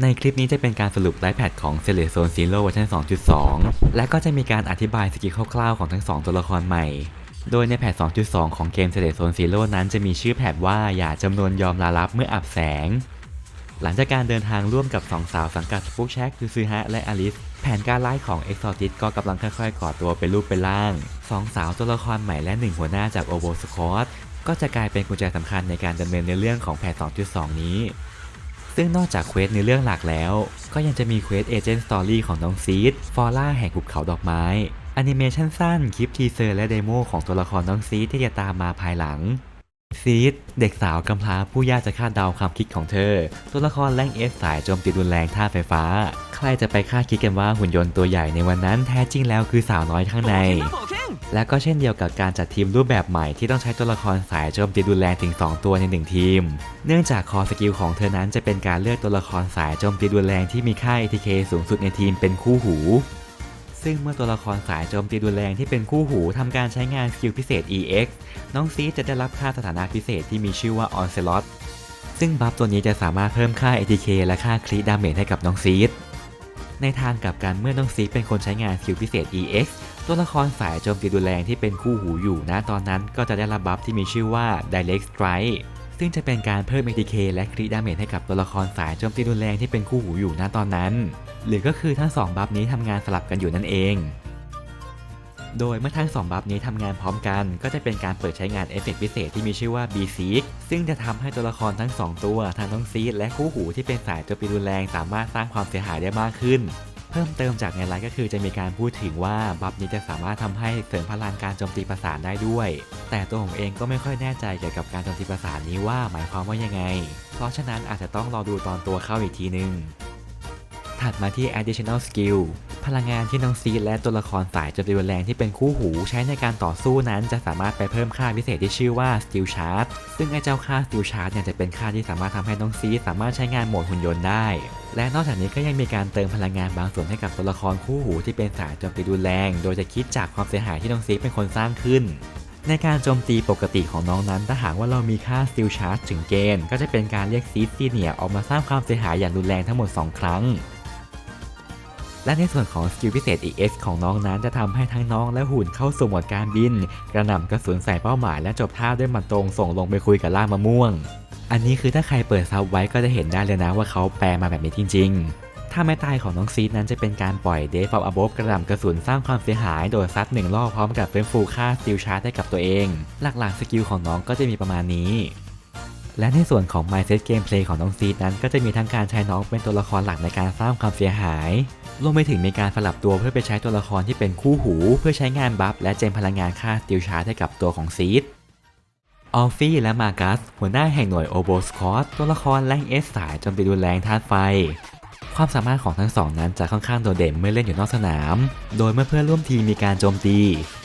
ในคลิปนี้จะเป็นการสรุปไลฟ์แพดของ c e l e Zone Zero เวอร์ชัน2.2 และก็จะมีการอธิบายสกิลคร่าวๆของทั้ง 2 ตัวละครใหม่ โดยในแพท2.2 ของเกม c e l e Zone Zero นั้นจะมีชื่อแพทว่าอย่าจำนวนยอมลาลับเมื่ออับแสง หลังจากการเดินทางร่วมกับสองสาวสังกัดสปุกแชกยูซูฮะและอลิส แผนการไล่ของ e x o r c i s t ก็กำลังค่อยๆก่อตัวเป็นรูปเป็นร่างสองสาวตัวละครใหม่และหนึ่งหัวหน้าจากโอโบสคอตก็จะกลายเป็นกุญแจสำคัญในการดำเนินในเรื่องของแพท2.2 นี้ ซึ่งนอกจากเควสในเรื่องหลักแล้ว ก็ยังจะมีเควสเอเจนต์สตอรี่ของน้องซีด ฟอร่าแห่งหุบเขาดอกไม้แอนิเมชันสั้น คลิปทีเซอร์และเดโมของตัวละครน้องซีดที่จะตามมาภายหลัง ซีดเด็กสาวกำพร้าผู้ยากจะคาดเดาความคิดของเธอ ตัวละครแรงเอสสายโจมตีรุนแรงท่าไฟฟ้า ใครจะไปคาดคิดกันว่าหุ่นยนต์ตัวใหญ่ในวันนั้นแท้จริงแล้วคือสาวน้อยข้างใน และก็เช่นเดียวกับการจัดทีมรูปแบบใหม่ที่ต้องใช้ตัวละครสายโจมตีรุนแรงถึง 2 ตัวใน 1 ทีม เนื่องจากคอสกิลของเธอนั้นจะเป็นการเลือกตัวละครสายโจมตีรุนแรงที่มีค่า ATK สูงสุดในทีมเป็นคู่หู ซึ่งเมื่อตัวละครสายโจมตีรุนแรงที่เป็นคู่หูทำการใช้งานสกิลพิเศษ EX น้องซีดจะได้รับค่าสถานะพิเศษที่มีชื่อว่า Onslaught ซึ่งบัฟตัวนี้จะสามารถเพิ่มค่า ATK และค่าคลิดาเมจให้กับน้องซีดในทางกลับกันเมื่อน้องซีดเป็นคนใช้งานสกิลพิเศษ EX ตัวละครสายโจมตีรุนแรงที่เป็นคู่หูอยู่นะตอนนั้นก็จะได้รับบัฟที่มีชื่อว่า Direct Strike ซึ่งจะเป็นการเพิ่ม ATK และคริดาเมจให้กับตัวละครสายโจมตีรุนแรงที่เป็นคู่หูอยู่นะตอนนั้น หรือก็คือทั้ง 2 บัฟนี้ทำงานสลับกันอยู่นั่นเอง โดยเมื่อทั้ง 2 บัฟนี้ทำงานพร้อมกัน ก็จะเป็นการเปิดใช้งานเอฟเฟกต์พิเศษที่มีชื่อว่า b s e e k ซึ่งจะทำให้ตัวละครทั้ง 2 ตัวทั้งน้องซีดและคู่หูที่เป็นสายโจมตีรุนแรงสามารถสร้างความเสียหายได้มากขึ้น เพิ่มเติมจากในไลน์ก็คือจะมีการพูดถึงว่าบัฟนี้จะสามารถทำให้เสริมพลังการโจมตีประสานได้ด้วย แต่ตัวผมเองก็ไม่ค่อยแน่ใจเกี่ยวกับการโจมตีประสานนี้ว่าหมายความว่ายังไง เพราะฉะนั้นอาจจะต้องรอดูตอนตัวเข้าอีกทีนึง ถัดมาที่ additional skill พลังงานที่น้องซีดและตัวละครสายจมตีรุนแรงที่เป็นคู่หูใช้ในการต่อสู้นั้นจะสามารถไปเพิ่มค่าพิเศษที่ชื่อว่า skill charge ซึ่งไอ้เจ้าค่า skill charge เนี่ยจะเป็นค่าที่สามารถทำให้น้องซีดสามารถใช้งานโหมดหุ่นยนต์ได้ และนอกจากนี้ก็ยังมีการเติมพลังงานบางส่วนให้กับตัวละครคู่หูที่เป็นสายโจมตีรุนแรง โดยจะคิดจากความเสียหายที่น้องซีดเป็นคนสร้างขึ้นในการโจมตีปกติของน้องนั้น ถ้าหากว่าเรามีค่า Steel Charge ถึงเกณฑ์ ก็จะเป็นการเรียกซีดซีเนียออกมาสร้างความเสียหายอย่างรุนแรงทั้งหมด 2 ครั้ง และในส่วนของสกิลพิเศษ EX ของน้องนั้นจะทำให้ทั้งน้องและหุ่นเข้าสู่โหมดการบิน กระหน่ำกระสุนใส่เป้าหมายและจบท่าด้วยหมัดตรงส่งลงไปคุยกับล่ามะม่วง อันนี้คือถ้าใครเปิดซับไว้ก็จะเห็นได้เลยนะว่าเขาแปลมาแบบนี้จริง ๆ ถ้าไม่ตายของน้องซีดนั้นจะเป็นการปล่อยเดฟออ above กระหน่ำกระสุนสร้างความเสียหายโดยซัดหนึ่งรอบพร้อมกับเฟ้นฟูค่าสติลชาร์จให้กับตัวเอง หลักๆสกิลของน้องก็จะมีประมาณนี้ และในส่วนของ mindset gameplay ของน้องซีดนั้นก็จะมีทั้งการใช้น้องเป็นตัวละครหลักในการสร้างความเสียหาย รวมไปถึงมีการสลับตัวเพื่อไปใช้ตัวละครที่เป็นคู่หู เพื่อใช้งานบัฟและเจนพลังงานค่าติลชาร์ให้กับตัวของซีดออฟฟี่และมากัสหัวหน้าแห่งหน่วยโอโบสคอตตัวละครแรงเอสสายจนไปรุนแรงธาตุไฟ ความสามารถของทั้งสองนั้นจะค่อนข้างโดดเด่นเมื่อเล่นอยู่นอกสนาม โดยเมื่อเพื่อนร่วมทีมมีการโจมตี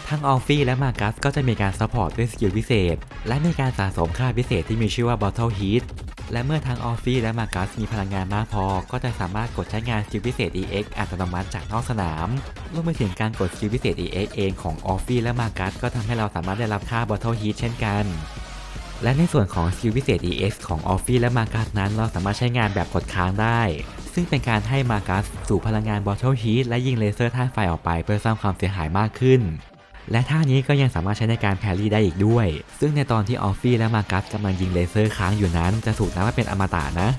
ทั้งออฟฟี่และมากัสก็จะมีการซัพพอร์ตด้วยสกิลพิเศษ และมีการสะสมค่าพิเศษที่มีชื่อว่า Bottle Heat และเมื่อทั้งออฟฟี่และมากัสมีพลังงานมากพอ ก็จะสามารถกดใช้งานสกิลพิเศษ EX อัตโนมัติจากนอกสนามรวมไปถึงการกดสกิลพิเศษ EX เองของออฟฟี่และมากัสก็ทำให้เราสามารถได้รับค่า Bottle Heat เช่นกันและในส่วนของสกิลพิเศษ EX ของออฟฟี่และมากัสนั้น เราสามารถใช้งานแบบกดค้างได้ ซึ่งเป็นการให้มากัสสู่พลังงานบอทเทิลฮีทและยิงเลเซอร์ท่าไฟออกไปเพื่อสร้างความเสียหายมากขึ้น และท่านี้ก็ยังสามารถใช้ในการแพรรี่ได้อีกด้วย ซึ่งในตอนที่ออฟฟี่และมากัสกำลังยิงเลเซอร์ค้างอยู่นั้น จะถูกนับว่าเป็นอมตะนะ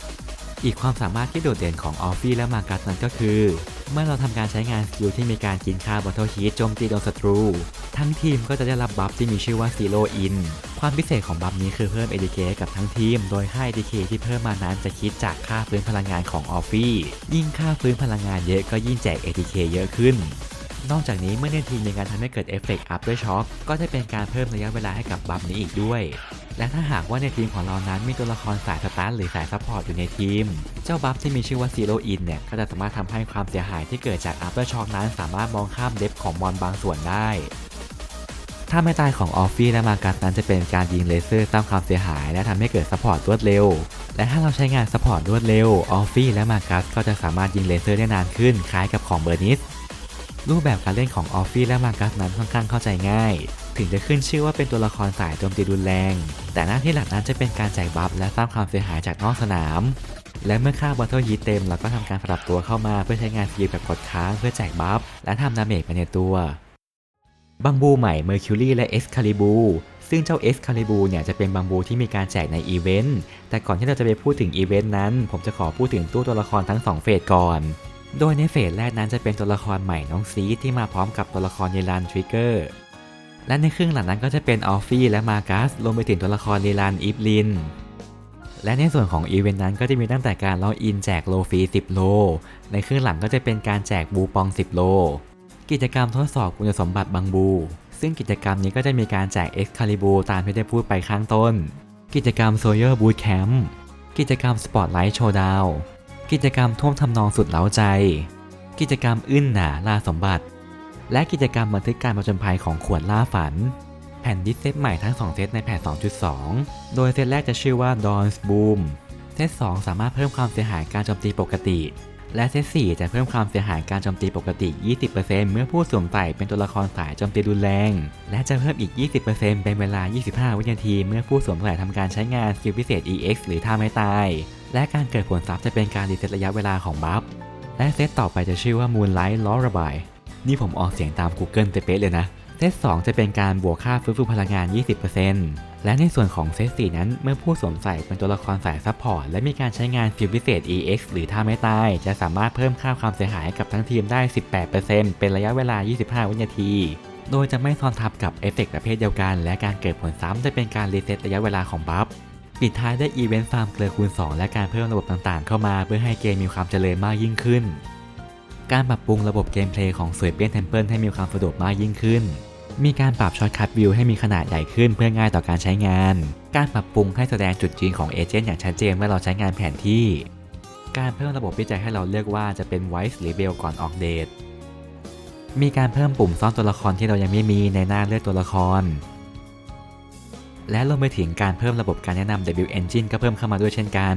อีกความสามารถที่โดดเด่นของออฟฟี่และมากัสนั้นก็คือ เมื่อเราทำการใช้งานสกิลที่มีการกินค่าบอทเทิลฮีทโจมตีโดนศัตรู ทั้งทีมก็จะได้รับบัฟที่มีชื่อว่า Zero In ความพิเศษของบัฟนี้คือเพิ่ม ADK ให้กับทั้งทีม โดยค่า ADK ที่เพิ่มมานั้นจะคิดจากค่าฟื้นพลังงานของออฟฟี่ยิ่งค่าฟื้นพลังงานเยอะก็ยิ่งแจก ADK เยอะขึ้น นอกจากนี้เมื่อในทีมมีการทำให้เกิดเอฟเฟกต์อัพด้วยช็อคก็จะเป็นการเพิ่มระยะเวลาให้กับบัฟนี้อีกด้วย และถ้าหากว่าในทีมของเรานั้นมีตัวละครสายสตาร์หรือสายซัพพอร์ตอยู่ในทีม เจ้าบัฟที่มีชื่อว่า Zero In เนี่ยก็จะสามารถทำให้ความเสียหายที่เกิดจาก After Shock นั้น สามารถมองข้ามเดฟของมอนบางส่วนได้ถ้าไม่ตายของออฟฟี่และมากัสนั้นจะเป็นการยิงเลเซอร์สร้างความเสียหาย และทำให้เกิดซัพพอร์ตรวดเร็ว และถ้าเราใช้งานซัพพอร์ตรวดเร็วออฟฟี่และมากัสก็จะสามารถยิงเลเซอร์ได้นานขึ้นคล้ายกับของเบอร์นิส รูปแบบการเล่นของออฟฟี่และมากัสนั้นค่อนข้างเข้าใจง่าย ถึงจะขึ้นชื่อว่าเป็นตัวละครสายโจมตีรุนแรง แต่หน้าที่หลักนั้นจะเป็นการแจกบัฟและสร้างความเสียหายจากนอกสนาม และเมื่อค่า Battle Heat เต็มเราก็ทำการปรับตัวเข้ามาเพื่อใช้งานสกิลแบบกดค้างเพื่อแจกบัฟและทำดาเมจไปในตัวบังบูใหม่ Mercury และ Excalibur ซึ่งเจ้า Excalibur เนี่ยจะเป็นบังบูที่มีการแจกในอีเวนต์ แต่ก่อนที่เราจะไปพูดถึงอีเวนต์นั้น ผมจะขอพูดถึงตู้ตัวละครทั้ง 2 เฟสก่อน โดยในเฟสแรกนั้นจะเป็นตัวละครใหม่น้องซีที่มาพร้อมกับตัวละครเยลันทริกเกอร์และในครึ่งหลังนั้นก็จะเป็นออฟฟี่และมากัสรวมไปถึงตัวละครเยลันอีฟลินและในส่วนของอีเวนต์นั้นก็จะมีตั้งแต่การล็อกอินแจกโลฟรี10 โล ในครึ่งหลังก็จะเป็นการแจกบูปอง 10 โล กิจกรรมทดสอบคุณสมบัติบางบู ซึ่งกิจกรรมนี้ก็จะมีการแจก Excalibur ตามที่ได้พูดไปข้างต้น กิจกรรม Sawyer Boot Camp กิจกรรม Spotlight Showdown กิจกรรมท่วมทำนองสุดเล้าใจ กิจกรรมอื้นหนาล่าสมบัติ และกิจกรรมบันทึกการประจนภัยของขวดล่าฝัน แผ่นดิสเซตใหม่ทั้ง 2 เซตในแผ่น 2.2 โดยเซตแรกจะชื่อว่า Dawn's Boom เซต2สามารถเพิ่มความเสียหายการโจมตีปกติ และเซต4จะเพิ่มความเสียหายการโจมตีปกติ 20%เมื่อผู้สวมใส่เป็นตัวละครสายโจมตีรุนแรง และจะเพิ่มอีก 20%เป็นเวลา 25 วินาที เมื่อผู้สวมใส่ทำการใช้งานสกิลพิเศษ EX หรือท่าไม่ตาย และการเกิดผลลัพธ์จะเป็นการรีเซ็ตระยะเวลาของบัฟ และเซตต่อไปจะชื่อว่า Moonlight Lullaby นี่ผมออกเสียงตาม Google เป๊ะเลยนะ เซต2จะเป็นการบวกค่าฟื้นฟูพลังงาน 20%และในส่วนของเซต4นั้น เมื่อผู้สวมใส่เป็นตัวละครสายซัพพอร์ตและมีการใช้งานฟิลพิเศษ EX หรือท่าไม่ตาย จะสามารถเพิ่มค่าความเสียหายให้กับทั้งทีมได้ 18%เป็นระยะเวลา 25 วินาที โดยจะไม่ซ้อนทับกับเอฟเฟกต์ประเภทเดียวกัน และการเกิดผลซ้ำจะเป็นการรีเซ็ตระยะเวลาของบัฟปิดท้ายด้วยอีเวนต์ฟาร์มเกลือคูณ 2 และการเพิ่มระบบต่างๆ เข้ามาเพื่อให้เกมมีความเจริญมากยิ่งขึ้น การปรับปรุงระบบเกมเพลย์ของสวยเปียนเทมเพิลให้มีความสะดวกมากยิ่งขึ้น มีการปรับช็อตคัทวิวให้มีขนาดใหญ่ขึ้นเพื่อง่ายต่อการใช้งาน การปรับปรุงให้แสดงจุดยืนของเอเจนต์อย่างชัดเจนเมื่อเราใช้งานแผนที่ การเพิ่มระบบวิจัยให้เราเลือกว่าจะเป็นไวส์หรือเบลก่อนออกเดทมีการเพิ่มปุ่มซ่อนตัวละครที่เรายังไม่มีในหน้าเลือกตัวละคร และรวมไปถึงการเพิ่มระบบการแนะนำ W Engine ก็เพิ่มเข้ามาด้วยเช่นกัน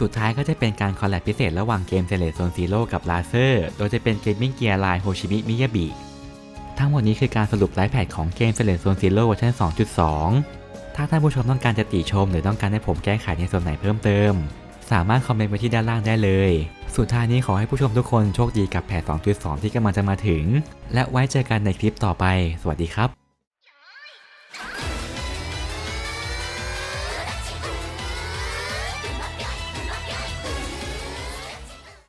สุดท้ายก็จะเป็นการคอลแลบพิเศษระหว่างเกมเซเลโซนซีโร่กับลาเซอร์ โดยจะเป็นเกมมิ่งเกียร์ไลน์โฮชิมิมิยาบิ ทั้งหมดนี้คือการสรุปไลฟ์แพดของเกมเซเลโซนซีโร่เวอร์ชัน2.2 ถ้าท่านผู้ชมต้องการจะติชม หรือต้องการให้ผมแก้ไขในส่วนไหนเพิ่มเติม สามารถคอมเมนต์ไว้ที่ด้านล่างได้เลย สุดท้ายนี้ขอให้ผู้ชมทุกคนโชคดีกับแพด2.2 ที่กำลังจะมาถึง และไว้เจอกันในคลิปต่อไป สวัสดีครับ